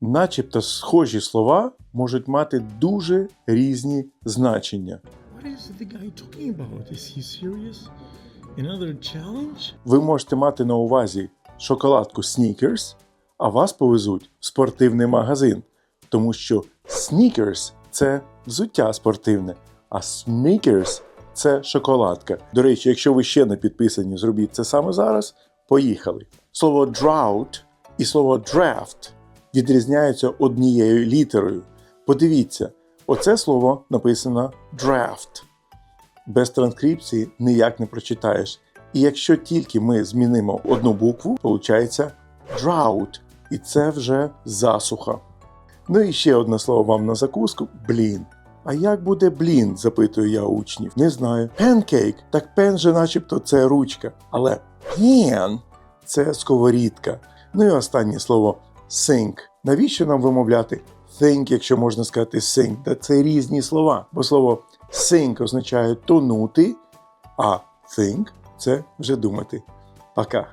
начебто схожі слова можуть мати дуже різні значення. Ви можете мати на увазі шоколадку Snickers, а вас повезуть в спортивний магазин, тому що Snickers – це взуття спортивне, а Snickers – це шоколадка. До речі, якщо ви ще не підписані, зробіть це саме зараз. Поїхали. Слово drought і слово draft відрізняються однією літерою. Подивіться, оце слово написано draft без транскрипції ніяк не прочитаєш. І якщо тільки ми змінимо одну букву, виходить drought, і це вже засуха. Ну і ще одне слово вам на закуску блін. А як буде блін? запитую я учнів. Не знаю. Pancake. Так пен же начебто це ручка. Але pan – це сковорідка. Ну і останнє слово sink. Навіщо нам вимовляти think, якщо можна сказати sink? Та це різні слова. Бо слово sink означає тонути, а think це вже думати. Пока.